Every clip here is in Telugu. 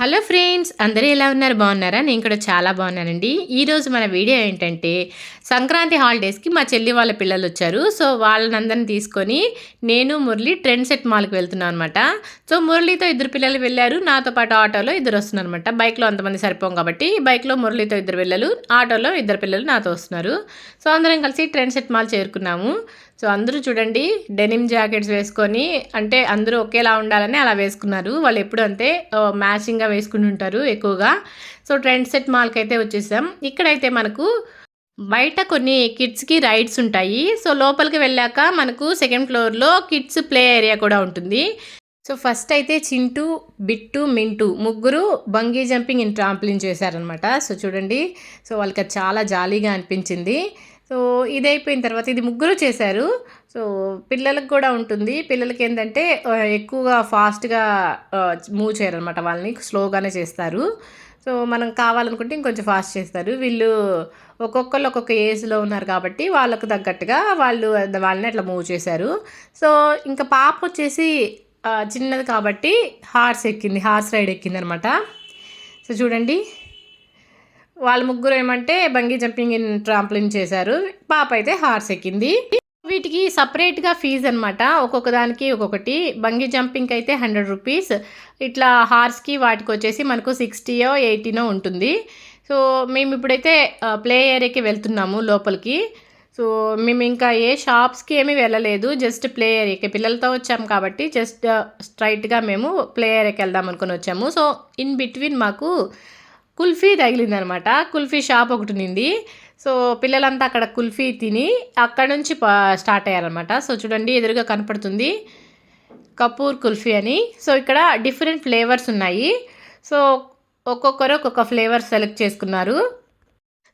హలో ఫ్రెండ్స్ అందరూ ఎలా ఉన్నారు? బాగున్నారా? నేను కూడా చాలా బాగున్నానండి. ఈరోజు మన వీడియో ఏంటంటే సంక్రాంతి హాలిడేస్కి మా చెల్లి వాళ్ళ పిల్లలు వచ్చారు. సో వాళ్ళనందరిని తీసుకొని నేను మురళి ట్రెండ్ సెట్ మాల్కి వెళ్తున్నాను అనమాట సో మురళితో ఇద్దరు పిల్లలు వెళ్ళారు. నాతో పాటు ఆటోలో ఇద్దరు వస్తున్నారు అనమాట బైక్లో అంతమంది సరిపోం కాబట్టి బైక్లో మురళితో ఇద్దరు పిల్లలు ఆటోలో ఇద్దరు పిల్లలు నాతో వస్తున్నారు. సో అందరం కలిసి ట్రెండ్ సెట్ మాల్ చేరుకున్నాము. సో అందరూ చూడండి డెనిమ్ జాకెట్స్ వేసుకొని అంటే అందరూ ఒకేలా ఉండాలని అలా వేసుకున్నారు. వాళ్ళు ఎప్పుడు అంతే మ్యాచింగ్గా వేసుకుని ఉంటారు ఎక్కువగా. సో ట్రెండ్ సెట్ మాల్కి అయితే వచ్చేసాం. ఇక్కడైతే మనకు బయట కొన్ని కిడ్స్కి రైడ్స్ ఉంటాయి. సో లోపలికి వెళ్ళాక మనకు సెకండ్ ఫ్లోర్లో కిడ్స్ ప్లే ఏరియా కూడా ఉంటుంది. సో ఫస్ట్ అయితే చింటూ బిట్టు మింటూ ముగ్గురు బంగీ జంపింగ్ ఇన్ ట్రాంప్లిన్ చేశారనమాట సో చూడండి సో వాళ్ళకి చాలా జాలీగా అనిపించింది. సో ఇది అయిపోయిన తర్వాత ఇది ముగ్గురు చేశారు. సో పిల్లలకు కూడా ఉంటుంది. పిల్లలకి ఏంటంటే ఎక్కువగా ఫాస్ట్గా మూవ్ చేయరనమాట వాళ్ళని స్లోగానే చేస్తారు. సో మనం కావాలనుకుంటే ఇంకొంచెం ఫాస్ట్ చేస్తారు. వీళ్ళు ఒక్కొక్కరు ఒక్కొక్క ఏజ్లో ఉన్నారు కాబట్టి వాళ్ళకు తగ్గట్టుగా వాళ్ళు వాళ్ళని అట్లా మూవ్ చేశారు. సో ఇంకా పాప వచ్చేసి చిన్నది కాబట్టి హార్స్ ఎక్కింది హార్స్ రైడ్ ఎక్కింది అనమాట సో చూడండి. వాళ్ళ ముగ్గురు ఏమంటే బంగీ జంపింగ్ ఇన్ ట్రాంప్లిన్ చేశారు. పాప అయితే హార్స్ ఎక్కింది. వీటికి సపరేట్గా ఫీజు అనమాట ఒక్కొక్క దానికి ఒక్కొక్కటి. బంగీ జంపింగ్ అయితే హండ్రెడ్ రూపీస్. ఇట్లా హార్స్కి వాటికి వచ్చేసి మనకు సిక్స్టీయో ఎయిటీనో ఉంటుంది. సో మేము ఇప్పుడైతే ప్లే ఏరియాకి వెళ్తున్నాము లోపలికి. సో మేము ఇంకా ఏ షాప్స్కి ఏమీ వెళ్ళలేదు. జస్ట్ ప్లే ఏరియాకి. పిల్లలతో వచ్చాము కాబట్టి జస్ట్ స్ట్రైట్గా మేము ప్లే ఏరియాకి వెళ్దాం అనుకుని వచ్చాము. సో ఇన్ బిట్వీన్ మాకు కుల్ఫీ తగిలిందనమాట. కుల్ఫీ షాప్ ఒకటి ఉంది సో పిల్లలంతా అక్కడ కుల్ఫీ తిని అక్కడ నుంచి స్టార్ట్ అయ్యారనమాట. సో చూడండి ఎదురుగా కనపడుతుంది. కపూర్ కుల్ఫీ అని. సో ఇక్కడ డిఫరెంట్ ఫ్లేవర్స్ ఉన్నాయి. సో ఒక్కొక్కరు ఒక్కొక్క ఫ్లేవర్ సెలెక్ట్ చేసుకున్నారు.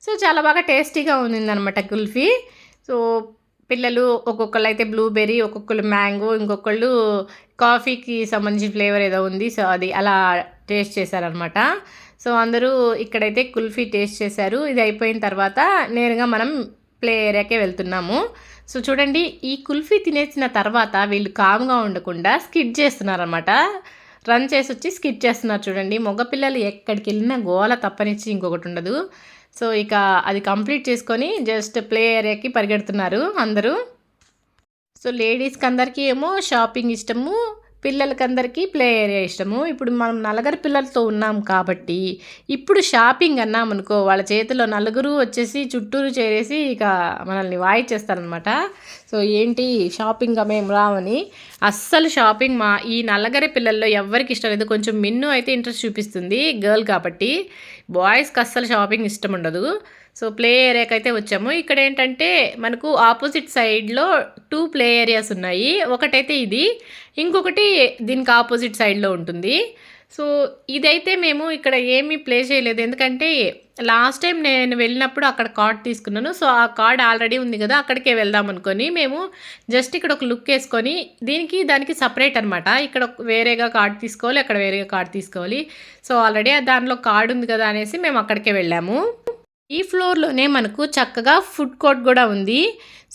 సో చాలా బాగా టేస్టీగా ఉందన్నమాట కుల్ఫీ. సో పిల్లలు ఒక్కొక్కళ్ళు అయితే బ్లూబెర్రీ ఒక్కొక్కళ్ళు మ్యాంగో ఇంకొకళ్ళు కాఫీకి సంబంధించిన ఫ్లేవర్ ఏదో ఉంది. సో అది అలా టేస్ట్ చేశారనమాట. సో అందరూ ఇక్కడైతే కుల్ఫీ టేస్ట్ చేశారు. ఇది అయిపోయిన తర్వాత నేరుగా మనం ప్లే ఏరియాకే వెళ్తున్నాము. సో చూడండి ఈ కుల్ఫీ తినేసిన తర్వాత వీళ్ళు కామ్గా ఉండకుండా స్కిడ్ చేస్తున్నారనమాట రన్ చేసి వచ్చి స్కిడ్ చేస్తున్నారు చూడండి. మగపిల్లలు ఎక్కడికి వెళ్ళినా గోల తప్పనిచ్చి ఇంకొకటి ఉండదు. సో ఇక అది కంప్లీట్ చేసుకొని జస్ట్ ప్లే ఏరియాకి పరిగెడుతున్నారు అందరూ. సో లేడీస్కి అందరికీ ఏమో షాపింగ్ ఇష్టము. పిల్లలకందరికీ ప్లే ఏరియా ఇష్టము. ఇప్పుడు మనం నలుగురు పిల్లలతో ఉన్నాం కాబట్టి ఇప్పుడు షాపింగ్ అన్నామనుకో వాళ్ళ చేతిలో నలుగురు వచ్చేసి చుట్టూరు చేరేసి ఇక మనల్ని వాయిచేస్తారనమాట సో ఏంటి షాపింగ్ మేము రావని అస్సలు షాపింగ్ మా ఈ నల్లగరి పిల్లల్లో ఎవరికి ఇష్టం లేదు. కొంచెం మిన్ను అయితే ఇంట్రెస్ట్ చూపిస్తుంది గర్ల్ కాబట్టి. బాయ్స్కి అస్సలు షాపింగ్ ఇష్టం ఉండదు. సో ప్లే ఏరియాకి అయితే వచ్చాము. ఇక్కడ ఏంటంటే మనకు ఆపోజిట్ సైడ్లో టూ ప్లే ఏరియాస్ ఉన్నాయి. ఒకటైతే ఇది. ఇంకొకటి దీనికి ఆపోజిట్ సైడ్లో ఉంటుంది. సో ఇదైతే మేము ఇక్కడ ఏమీ ప్లే చేయలేదు. ఎందుకంటే లాస్ట్ టైం నేను వెళ్ళినప్పుడు అక్కడ కార్డ్ తీసుకున్నాను. సో ఆ కార్డ్ ఆల్రెడీ ఉంది కదా అక్కడికే వెళ్దాం అనుకొని మేము జస్ట్ ఇక్కడ ఒక లుక్ వేసుకొని దీనికి దానికి సపరేట్ అనమాట ఇక్కడ వేరేగా కార్డ్ తీసుకోవాలి అక్కడ వేరేగా కార్డ్ తీసుకోవాలి. సో ఆల్రెడీ దానిలో కార్డ్ ఉంది కదా అనేసి మేము అక్కడికే వెళ్ళాము. ఈ ఫ్లోర్లోనే మనకు చక్కగా ఫుడ్ కోర్ట్ కూడా ఉంది.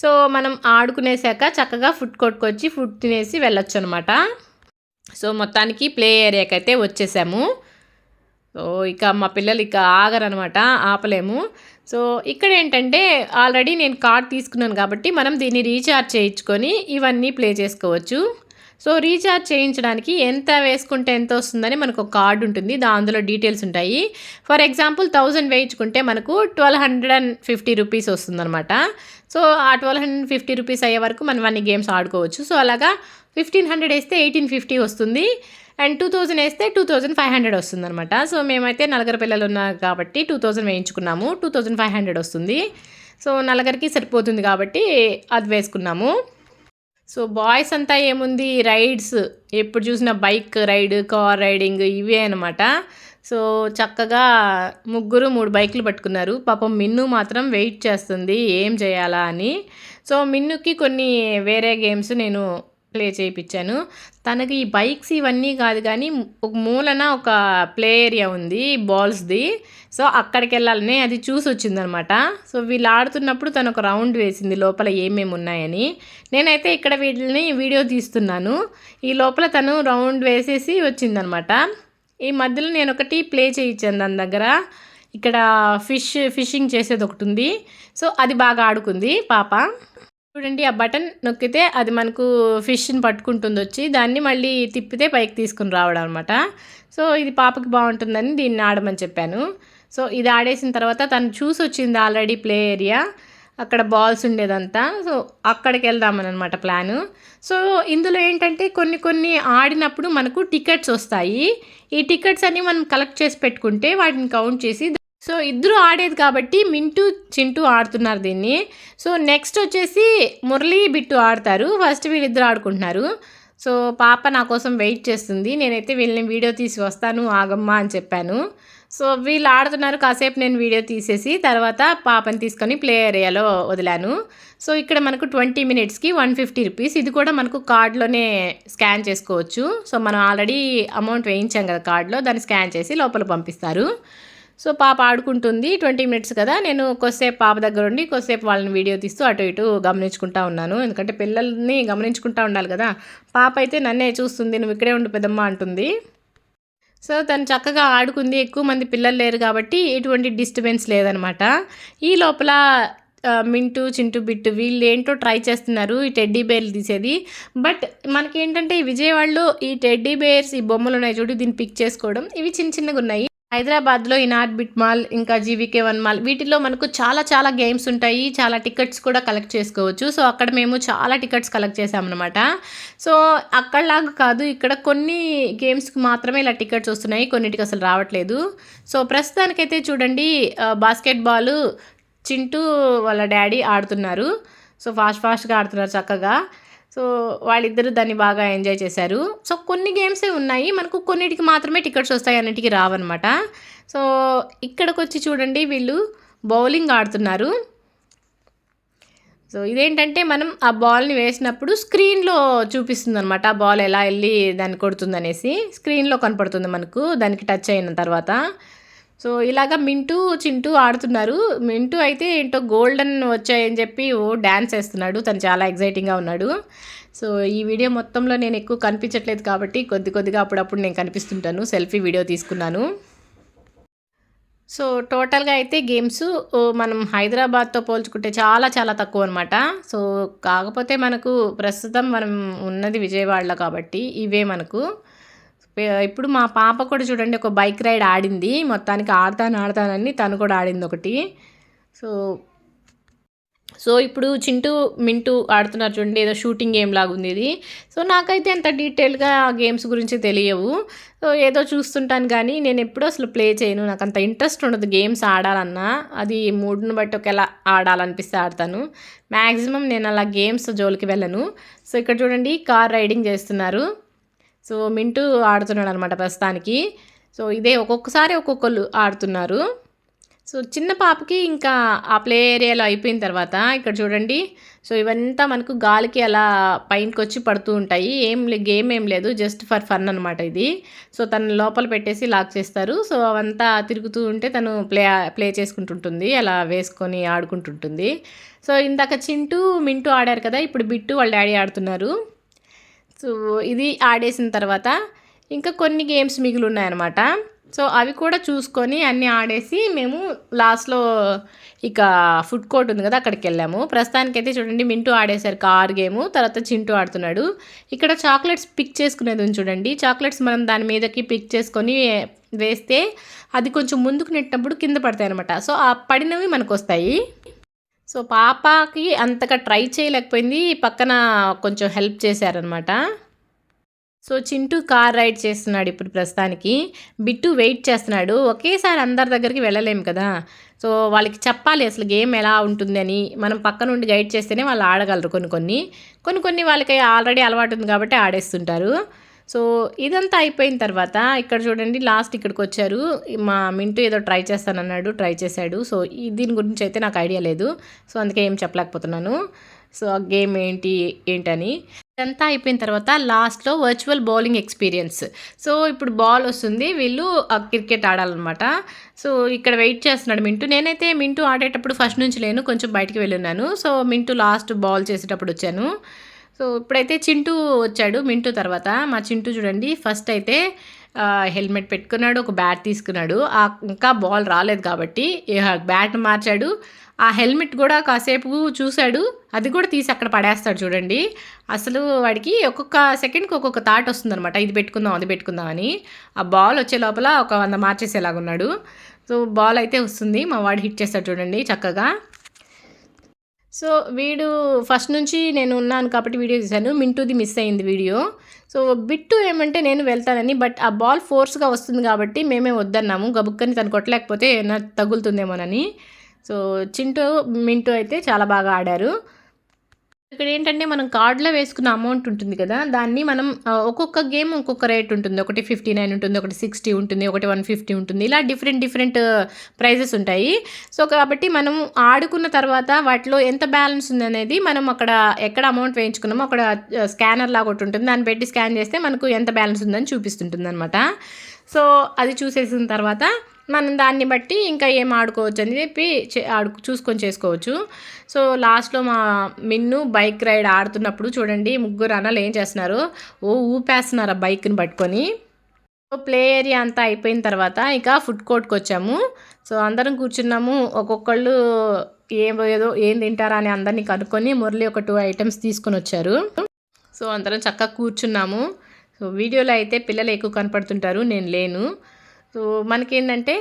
సో మనం ఆడుకునేసాక చక్కగా ఫుడ్ కోర్ట్కి వచ్చి ఫుడ్ తినేసి వెళ్ళొచ్చు అనమాట సో మొత్తానికి ప్లే ఏరియాకి అయితే వచ్చేసాము. సో ఇక మా పిల్లలు ఇక ఆగరనమాట ఆపలేము. సో ఇక్కడ ఏంటంటే ఆల్రెడీ నేను కార్డ్ తీసుకున్నాను కాబట్టి మనం దీన్ని రీఛార్జ్ చేయించుకొని ఇవన్నీ ప్లే చేసుకోవచ్చు. సో రీఛార్జ్ చేయించడానికి ఎంత వేసుకుంటే ఎంత వస్తుందని మనకు ఒక కార్డు ఉంటుంది. అందులో డీటెయిల్స్ ఉంటాయి. ఫర్ ఎగ్జాంపుల్ థౌజండ్ వేయించుకుంటే మనకు twelve hundred and fifty rupees వస్తుందన్నమాట. సో ఆ ట్వెల్వ్ హండ్రెడ్ ఫిఫ్టీ రూపీస్ అయ్యే వరకు మనం అన్ని గేమ్స్ ఆడుకోవచ్చు. సో అలాగా ఫిఫ్టీన్ హండ్రెడ్ వేస్తే ఎయిటీన్ ఫిఫ్టీ వస్తుంది. అండ్ టూ థౌజండ్ వేస్తే టూ థౌజండ్ ఫైవ్ హండ్రెడ్ వస్తుంది అనమాట సో మేమైతే నలుగురు పిల్లలు ఉన్నారు కాబట్టి టూ థౌజండ్ వేయించుకున్నాము. టూ థౌజండ్ ఫైవ్ హండ్రెడ్ వస్తుంది. సో నలుగురికి సరిపోతుంది కాబట్టి అది వేసుకున్నాము. సో బాయ్స్ అంతా ఏముంది? రైడ్స్. ఎప్పుడు చూసిన బైక్ రైడ్ కార్ రైడింగ్ ఇవే అనమాట సో చక్కగా ముగ్గురు మూడు బైకులు పట్టుకున్నారు. పాపం మిన్ను మాత్రం వెయిట్ చేస్తుంది. ఏం చేయాలా అని. సో మిన్నుకి కొన్ని వేరే గేమ్స్ నేను ప్లే చేయించాను తనకి ఈ బైక్స్ ఇవన్నీ కాదు కానీ ఒక మూలన ఒక ప్లే ఏరియా ఉంది బాల్స్ది. సో అక్కడికి వెళ్ళాలని అది చూసి వచ్చిందనమాట సో వీళ్ళు ఆడుతున్నప్పుడు తను ఒక రౌండ్ వేసింది లోపల ఏమేమి ఉన్నాయని. నేనైతే ఇక్కడ వీటిని వీడియో తీస్తున్నాను. ఈ లోపల తను రౌండ్ వేసేసి వచ్చిందనమాట. ఈ మధ్యలో నేను ఒకటి ప్లే చేయించాను దాని దగ్గర. ఇక్కడ ఫిష్ ఫిషింగ్ చేసేది ఒకటి ఉంది సో అది బాగా ఆడుకుంది పాప. చూడండి ఆ బటన్ నొక్కితే అది మనకు ఫిష్ని పట్టుకుంటుంది వచ్చి దాన్ని మళ్ళీ తిప్పితే పైకి తీసుకుని రావడం అనమాట సో ఇది పాపకి బాగుంటుందని దీన్ని ఆడమని చెప్పాను. సో ఇది ఆడేసిన తర్వాత తను చూసి వచ్చింది ఆల్రెడీ ప్లే ఏరియా. అక్కడ బాల్స్ ఉండేదంతా. సో అక్కడికి వెళ్దామని అనమాట ప్లాను. సో ఇందులో ఏంటంటే కొన్ని కొన్ని ఆడినప్పుడు మనకు టికెట్స్ వస్తాయి. ఈ టికెట్స్ అన్ని మనం కలెక్ట్ చేసి పెట్టుకుంటే వాటిని కౌంట్ చేసి సో ఇద్దరు ఆడేది కాబట్టి మింటూ చింటూ ఆడుతున్నారు దీన్ని. సో నెక్స్ట్ వచ్చేసి మురళి బిట్టు ఆడతారు. ఫస్ట్ వీళ్ళిద్దరు ఆడుకుంటున్నారు. సో పాప నా కోసం వెయిట్ చేస్తుంది. నేనైతే వీళ్ళని వీడియో తీసి వస్తాను ఆగమ్మా అని చెప్పాను. సో వీళ్ళు ఆడుతున్నారు. కాసేపు నేను వీడియో తీసేసి తర్వాత పాపని తీసుకొని ప్లే ఏరియాలో వదిలాను. సో ఇక్కడ మనకు ట్వంటీ మినిట్స్కి వన్ ఫిఫ్టీ రూపీస్. ఇది కూడా మనకు కార్డ్లోనే స్కాన్ చేసుకోవచ్చు. సో మనం ఆల్రెడీ అమౌంట్ వేయించాం కదా కార్డులో. దాన్ని స్కాన్ చేసి లోపల పంపిస్తారు. సో పాప ఆడుకుంటుంది ట్వంటీ మినిట్స్ కదా నేను కొద్దిసేపు పాప దగ్గర ఉండి కొద్దిసేపు వాళ్ళని వీడియో తీస్తూ అటు ఇటు గమనించుకుంటా ఉన్నాను. ఎందుకంటే పిల్లల్ని గమనించుకుంటా ఉండాలి కదా. పాప అయితే నన్నే చూస్తుంది నువ్వు ఇక్కడే ఉండు పెద్దమ్మ అంటుంది. సో తను చక్కగా ఆడుకుంది ఎక్కువ మంది పిల్లలు లేరు కాబట్టి ఎటువంటి డిస్టర్బెన్స్ లేదనమాట. ఈ లోపల మింటు చింటు బిట్టు వీళ్ళు ఏంటో ట్రై చేస్తున్నారు ఈ టెడ్డీ బేర్లు తీసేది. బట్ మనకేంటంటే ఈ విజయవాడలో ఈ టెడ్డీ బేర్స్ ఈ బొమ్మలు ఉన్నాయి చూడు దీన్ని పిక్ చేసుకోవడం ఇవి చిన్న చిన్నగా ఉన్నాయి. హైదరాబాద్లో ఇనాట్ బిట్ మాల్ ఇంకా జీవీకే వన్ మాల్ వీటిలో మనకు చాలా చాలా గేమ్స్ ఉంటాయి. చాలా టికెట్స్ కూడా కలెక్ట్ చేసుకోవచ్చు. సో అక్కడ మేము చాలా టికెట్స్ కలెక్ట్ చేసామన్నమాట సో అక్కడలాగా కాదు ఇక్కడ కొన్ని గేమ్స్కి మాత్రమే ఇలా టికెట్స్ వస్తున్నాయి. కొన్నిటికి అసలు రావట్లేదు. సో ప్రస్తుతానికైతే చూడండి బాస్కెట్ బాల్ చింటూ వాళ్ళ డాడీ ఆడుతున్నారు. సో ఫాస్ట్ ఫాస్ట్గా ఆడుతున్నారు చక్కగా. సో వాళ్ళిద్దరూ దాన్ని బాగా ఎంజాయ్ చేశారు. సో కొన్ని గేమ్సే ఉన్నాయి. మనకు కొన్నిటికి మాత్రమే టికెట్స్ వస్తాయి అన్నిటికీ రావన్నమాట. సో ఇక్కడికి వచ్చి చూడండి వీళ్ళు బౌలింగ్ ఆడుతున్నారు. సో ఇదేంటంటే మనం ఆ బాల్ని వేసినప్పుడు స్క్రీన్లో చూపిస్తుంది అనమాట ఆ బాల్ ఎలా వెళ్ళి దాన్ని కొడుతుందనేసి. స్క్రీన్లో కనపడుతుంది మనకు. దానికి టచ్ అయిన తర్వాత. సో ఇలాగ మింటూ చింటూ ఆడుతున్నారు. మింటూ అయితే ఏంటో గోల్డెన్ వచ్చాయని చెప్పి ఓ డ్యాన్స్ వేస్తున్నాడు. తను చాలా ఎగ్జైటింగ్గా ఉన్నాడు. సో ఈ వీడియో మొత్తంలో నేను ఎక్కువ కనిపించట్లేదు కాబట్టి కొద్ది కొద్దిగా అప్పుడప్పుడు నేను కనిపిస్తుంటాను. సెల్ఫీ వీడియో తీసుకున్నాను. సో టోటల్గా అయితే గేమ్స్ మనం హైదరాబాద్తో పోల్చుకుంటే చాలా చాలా తక్కువ అనమాట సో కాకపోతే మనకు ప్రస్తుతం మనం ఉన్నది విజయవాడలో కాబట్టి ఇవే మనకు. ఇప్పుడు మా పాప కూడా చూడండి ఒక బైక్ రైడ్ ఆడింది. మొత్తానికి ఆడతాను ఆడతానని తను కూడా ఆడింది ఒకటి. సో సో ఇప్పుడు చింటూ మింటూ ఆడుతున్నారు చూడండి ఏదో షూటింగ్ గేమ్ లాగా ఉంది ఇది. సో నాకైతే అంత డీటెయిల్గా గేమ్స్ గురించి తెలియవు. సో ఏదో చూస్తుంటాను కానీ నేను ఎప్పుడూ అసలు ప్లే చేయను. నాకు అంత ఇంట్రెస్ట్ ఉండదు గేమ్స్ ఆడాలన్నా. అది మూడ్ని బట్టి ఒకేలా ఆడాలనిపిస్తే ఆడతాను. మ్యాక్సిమం నేను అలా గేమ్స్ జోలికి వెళ్ళను. సో ఇక్కడ చూడండి కార్ రైడింగ్ చేస్తున్నారు. సో మింటూ ఆడుతున్నాడు అనమాట ప్రస్తుతానికి. సో ఇదే ఒక్కొక్కసారి ఒక్కొక్కరు ఆడుతున్నారు. సో చిన్న పాపకి ఇంకా ఆ ప్లే ఏరియాలో అయిపోయిన తర్వాత ఇక్కడ చూడండి. సో ఇవంతా మనకు గాలికి అలా పైనకి వచ్చి పడుతూ ఉంటాయి. ఏం గేమ్ ఏం లేదు జస్ట్ ఫర్ ఫన్ అనమాట ఇది. సో తను లోపల పెట్టేసి లాక్ చేస్తారు. సో అవంతా తిరుగుతూ ఉంటే తను ప్లే ప్లే చేసుకుంటుంటుంది అలా వేసుకొని ఆడుకుంటుంటుంది. సో ఇందాక చింటూ మింటూ ఆడారు కదా ఇప్పుడు బిట్టు వాళ్ళ డాడీ ఆడుతున్నారు. సో ఇది ఆడేసిన తర్వాత ఇంకా కొన్ని గేమ్స్ మిగిలి ఉన్నాయన్నమాట సో అవి కూడా చూసుకొని అన్నీ ఆడేసి మేము లాస్ట్లో ఇక ఫుడ్ కోర్ట్ ఉంది కదా అక్కడికి వెళ్ళాము. ప్రస్తుతానికైతే చూడండి మింటూ ఆడేశారు కార్ గేము తర్వాత చింటూ ఆడుతున్నాడు. ఇక్కడ చాక్లెట్స్ పిక్ చేసుకునేది ఉంది చూడండి. చాక్లెట్స్ మనం దాని మీదకి పిక్ చేసుకొని వేస్తే అది కొంచెం ముందుకు నెట్టినప్పుడు కింద పడతాయి అనమాట సో ఆ పడినవి మనకు వస్తాయి సో పాపకి అంతగా ట్రై చేయలేకపోయింది. పక్కన కొంచెం హెల్ప్ చేశారనమాట. సో చింటూ కార్ రైడ్ చేస్తున్నాడు ఇప్పుడు ప్రస్తుతానికి. బిట్టు వెయిట్ చేస్తున్నాడు. ఒకేసారి అందరి దగ్గరికి వెళ్ళలేము కదా. సో వాళ్ళకి చెప్పాలి అసలు గేమ్ ఎలా ఉంటుందని మనం పక్క నుండి గైడ్ చేస్తేనే వాళ్ళు ఆడగలరు కొన్ని కొన్ని. కొన్ని కొన్ని వాళ్ళకి ఆల్రెడీ అలవాటు ఉంది కాబట్టి ఆడేస్తుంటారు. సో ఇదంతా అయిపోయిన తర్వాత ఇక్కడ చూడండి లాస్ట్ ఇక్కడికి వచ్చారు మా మింటూ ఏదో ట్రై చేస్తానన్నాడు ట్రై చేశాడు. సో దీని గురించి అయితే నాకు ఐడియా లేదు. సో అందుకే ఏం చెప్పలేకపోతున్నాను. సో ఆ గేమ్ ఏంటి ఏంటని. ఇదంతా అయిపోయిన తర్వాత లాస్ట్లో వర్చువల్ బౌలింగ్ ఎక్స్పీరియన్స్. సో ఇప్పుడు బాల్ వస్తుంది. వీళ్ళు క్రికెట్ ఆడాలన్నమాట. సో ఇక్కడ వెయిట్ చేస్తున్నాడు మింటూ. నేనైతే మింటూ ఆడేటప్పుడు ఫస్ట్ నుంచి లేను కొంచెం బయటికి వెళ్ళున్నాను. సో మింటూ లాస్ట్ బాల్ చేసేటప్పుడు వచ్చాను. సో ఇప్పుడైతే చింటూ వచ్చాడు మింటూ తర్వాత. మా చింటూ చూడండి ఫస్ట్ అయితే హెల్మెట్ పెట్టుకున్నాడు ఒక బ్యాట్ తీసుకున్నాడు. ఇంకా బాల్ రాలేదు కాబట్టి బ్యాట్ మార్చాడు. ఆ హెల్మెట్ కూడా కాసేపు చూశాడు. అది కూడా తీసి అక్కడ పడేస్తాడు చూడండి. అసలు వాడికి ఒక్కొక్క సెకండ్కి ఒక్కొక్క థాట్ వస్తుందనమాట ఇది పెట్టుకుందాం అది పెట్టుకుందాం అని. ఆ బాల్ వచ్చే లోపల ఒక వంద మార్చేసేలాగా ఉన్నాడు సో బాల్ అయితే వస్తుంది. మా వాడు హిట్ చేస్తాడు చూడండి చక్కగా. సో వీడు ఫస్ట్ నుంచి నేను ఉన్నాను కాబట్టి వీడియో తీశాను మింటూది మిస్ అయింది వీడియో. సో బిట్టు ఏమంటే నేను వెళ్తానని బట్ ఆ బాల్ ఫోర్స్గా వస్తుంది కాబట్టి మేమే వద్దన్నాము. గబుక్కని తను కొట్టలేకపోతే ఏమైనా తగులుతుందేమోనని. సో చింటూ మింటూ అయితే చాలా బాగా ఆడారు. ఇక్కడ ఏంటంటే మనం కార్డులో వేసుకున్న అమౌంట్ ఉంటుంది కదా దాన్ని మనం ఒక్కొక్క గేమ్ ఒక్కొక్క రేట్ ఉంటుంది. ఒకటి ఫిఫ్టీ నైన్ ఉంటుంది ఒకటి సిక్స్టీ ఉంటుంది ఒకటి వన్ ఫిఫ్టీ ఉంటుంది. ఇలా డిఫరెంట్ డిఫరెంట్ ప్రైజెస్ ఉంటాయి. సో కాబట్టి మనం ఆడుకున్న తర్వాత వాటిలో ఎంత బ్యాలెన్స్ ఉంది అనేది మనం అక్కడ ఎక్కడ అమౌంట్ వేయించుకున్నామో అక్కడ స్కానర్ లాగా ఒకటి ఉంటుంది. దాన్ని పెట్టి స్కాన్ చేస్తే మనకు ఎంత బ్యాలెన్స్ ఉందని చూపిస్తుంటుంది అనమాట సో అది చూసేసిన తర్వాత మనం దాన్ని బట్టి ఇంకా ఏం ఆడుకోవచ్చు అని చెప్పి ఆడు చూసుకొని చేసుకోవచ్చు. సో లాస్ట్లో మా మిన్ను బైక్ రైడ్ ఆడుతున్నప్పుడు చూడండి ముగ్గురు అన్నలు ఏం చేస్తున్నారు? ఓ ఊపేస్తున్నారు ఆ బైక్ని పట్టుకొని. సో ప్లే ఏరియా అంతా అయిపోయిన తర్వాత ఇక ఫుడ్ కోర్ట్కి వచ్చాము. సో అందరం కూర్చున్నాము. ఒక్కొక్కళ్ళు ఏం ఏదో ఏం తింటారా అని అందరినీ కనుక్కొని మురళి ఒక టూ ఐటమ్స్ తీసుకొని వచ్చారు. సో అందరం చక్కగా కూర్చున్నాము. సో వీడియోలో అయితే పిల్లలు ఎక్కువ కనపడుతుంటారు నేను లేను. సో మనకేంటంటే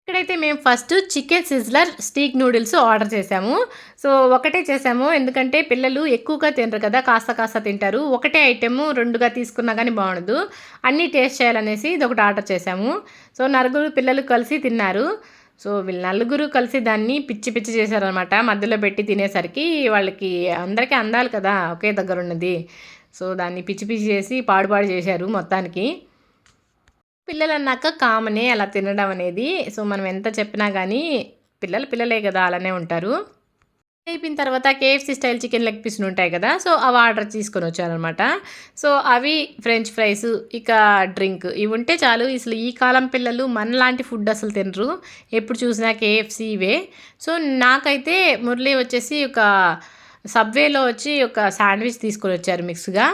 ఇక్కడైతే మేము first chicken sizzler steak noodles order చేసాము. సో ఒకటే చేసాము. ఎందుకంటే పిల్లలు ఎక్కువగా తినరు కదా కాస్త కాస్త తింటారు. ఒకటే ఐటెము రెండుగా తీసుకున్నా కానీ బాగుండదు. అన్నీ టేస్ట్ చేయాలనేసి ఇది ఒకటి ఆర్డర్ చేసాము. సో నలుగురు పిల్లలు కలిసి తిన్నారు. సో వీళ్ళు నలుగురు కలిసి దాన్ని పిచ్చి పిచ్చి చేశారనమాట మధ్యలో పెట్టి తినేసరికి వాళ్ళకి అందరికీ అందాలి కదా ఒకే దగ్గర ఉన్నది. సో దాన్ని పిచ్చి పిచ్చి చేసి పాడుపాడు చేశారు మొత్తానికి. పిల్లలు అన్నాక కామనే అలా తినడం అనేది. సో మనం ఎంత చెప్పినా కానీ పిల్లలు పిల్లలే కదా అలానే ఉంటారు. అయిపోయిన తర్వాత కేఎఫ్సీ స్టైల్ చికెన్ లెగ్ పీస్లు ఉంటాయి కదా సో అవి ఆర్డర్ తీసుకొని వచ్చారనమాట సో అవి ఫ్రెంచ్ ఫ్రైస్ ఇక డ్రింక్ ఇవి ఉంటే చాలు. అసలు ఈ కాలం పిల్లలు మనలాంటి ఫుడ్ అసలు తినరు. ఎప్పుడు చూసినా కేఎఫ్సీ ఇవే. సో నాకైతే మురళి వచ్చేసి ఒక సబ్వేలో వచ్చి ఒక శాండ్విచ్ తీసుకొని వచ్చారు మిక్స్గా.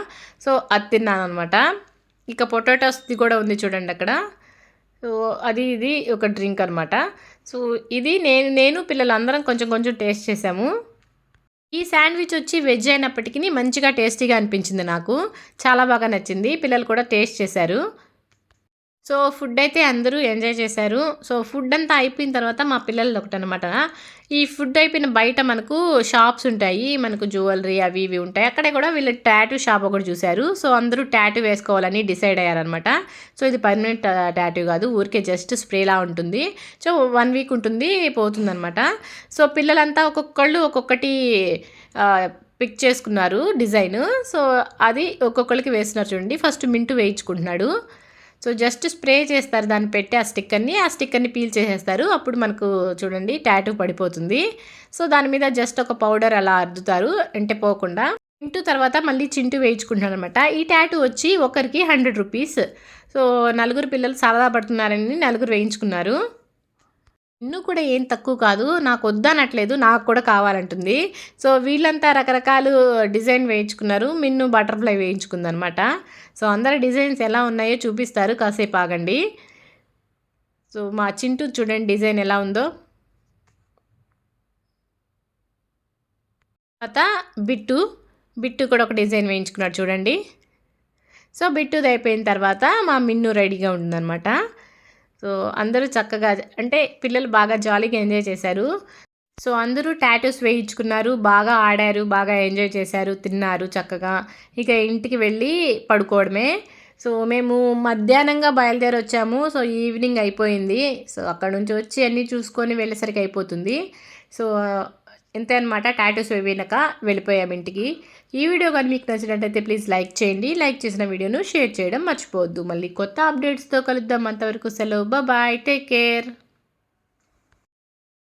సో అది తిన్నాను అనమాట ఇక పొటాటోస్ది కూడా ఉంది చూడండి అక్కడ. సో అది ఇది ఒక డ్రింక్ అనమాట సో ఇది నేను నేను పిల్లలందరం కొంచెం కొంచెం టేస్ట్ చేసాము. ఈ శాండ్విచ్ వచ్చి వెజ్ అయినప్పటికీ మంచిగా టేస్టీగా అనిపించింది నాకు. చాలా బాగా నచ్చింది. పిల్లలు కూడా టేస్ట్ చేశారు. సో ఫుడ్ అయితే అందరూ ఎంజాయ్ చేశారు. సో ఫుడ్ అంతా అయిపోయిన తర్వాత మా పిల్లలు ఒకటి అనమాట ఈ ఫుడ్ అయిపోయిన బయట మనకు షాప్స్ ఉంటాయి. మనకు జ్యువెలరీ అవి ఇవి ఉంటాయి. అక్కడే కూడా వీళ్ళు టాటూ షాప్ ఒకటి చూశారు. సో అందరూ టాటూ వేసుకోవాలని డిసైడ్ అయ్యారనమాట సో ఇది పర్మనెంట్ టాటూ కాదు. ఊరికే జస్ట్ స్ప్రేలా ఉంటుంది. సో వన్ వీక్ ఉంటుంది పోతుందనమాట సో పిల్లలంతా ఒక్కొక్కళ్ళు ఒక్కొక్కటి పిక్ చేసుకున్నారు డిజైన్ సో అది ఒక్కొక్కరికి వేస్తున్నారు చూడండి. ఫస్ట్ మింటు వేయించుకుంటున్నాడు. సో జస్ట్ స్ప్రే చేస్తారు దాన్ని పెట్టి ఆ స్టిక్కర్ని. ఆ స్టిక్కర్ని పీల్ చేసేస్తారు. అప్పుడు మనకు చూడండి టాటూ పడిపోతుంది. సో దాని మీద జస్ట్ ఒక పౌడర్ అలా అద్దుతారు అంటే పోకుండా ఇంటూ తర్వాత మళ్ళీ చింటూ వేయించుకుంటున్నాను అనమాట ఈ ట్యాటూ వచ్చి ఒకరికి హండ్రెడ్ రూపీస్. సో నలుగురు పిల్లలు సరదా పడుతున్నారని నలుగురు వేయించుకున్నారు. ఇన్ను కూడా ఏం తక్కువ కాదు నాకు వద్దనట్లేదు నాకు కూడా కావాలంటుంది. సో వీళ్ళంతా రకరకాలు డిజైన్ వేయించుకున్నారు. మిన్ను బటర్ఫ్లై వేయించుకుందనమాట. సో అందరి డిజైన్స్ ఎలా ఉన్నాయో చూపిస్తారు. కాసేపు ఆగండి. సో మా చింటూ చూడండి డిజైన్ ఎలా ఉందో. తర్వాత బిట్టు. బిట్టు కూడా ఒక డిజైన్ వేయించుకున్నాడు చూడండి. సో బిట్టుది అయిపోయిన తర్వాత మా మిన్ను రెడీగా ఉందన్నమాట సో అందరూ చక్కగా అంటే పిల్లలు బాగా జాలీగా ఎంజాయ్ చేశారు. సో అందరూ టాటూస్ వేయించుకున్నారు. బాగా ఆడారు. బాగా ఎంజాయ్ చేశారు. తిన్నారు చక్కగా. ఇక ఇంటికి వెళ్ళి పడుకోవడమే. సో మేము మధ్యాహ్నంగా బయలుదేరి వచ్చాము. సో ఈవినింగ్ అయిపోయింది. సో అక్కడ నుంచి వచ్చి అన్నీ చూసుకొని వెళ్ళేసరికి అయిపోతుంది. సో ఇంతే అనమాట టాటూస్ వేయక వెళ్ళిపోయాము ఇంటికి. ఈ వీడియో కానీ మీకు నచ్చినట్టయితే ప్లీజ్ లైక్ చేయండి. లైక్ చేసిన వీడియోను షేర్ చేయడం మర్చిపోవద్దు. మళ్ళీ కొత్త అప్డేట్స్తో కలుద్దాం. అంతవరకు సెలవు. Bye take care